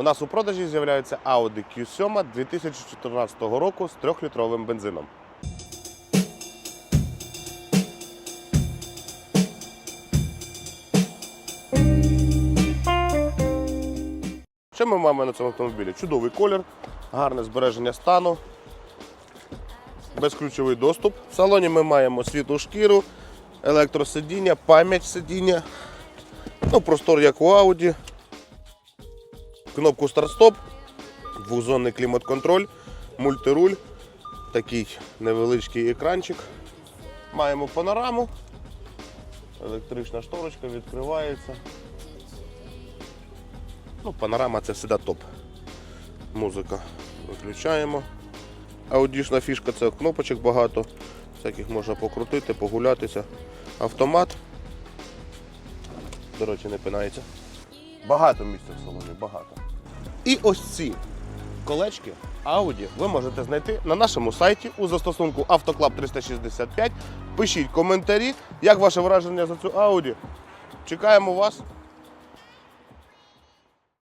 У нас у продажі з'являється Audi Q7 2014 року з 3-літровим бензином. Що ми маємо на цьому автомобілі? Чудовий колір, гарне збереження стану, безключовий доступ. В салоні ми маємо світлу шкіру, електросидіння, пам'ять сидіння, ну, простор як у Audi, кнопку старт-стоп, двохзонний клімат-контроль, мультируль, такий невеличкий екранчик. Маємо панораму, електрична шторочка відкривається. Ну, панорама це всегда топ. Музика виключаємо. Аудішна фішка це кнопочок багато. Всяких можна покрутити, погулятися. Автомат. До речі, не пинається. Багато місця в салоні, багато. І ось ці колечки Audi ви можете знайти на нашому сайті у застосунку Автоклаб 365. Пишіть коментарі, як ваше враження за цю Audi. Чекаємо вас.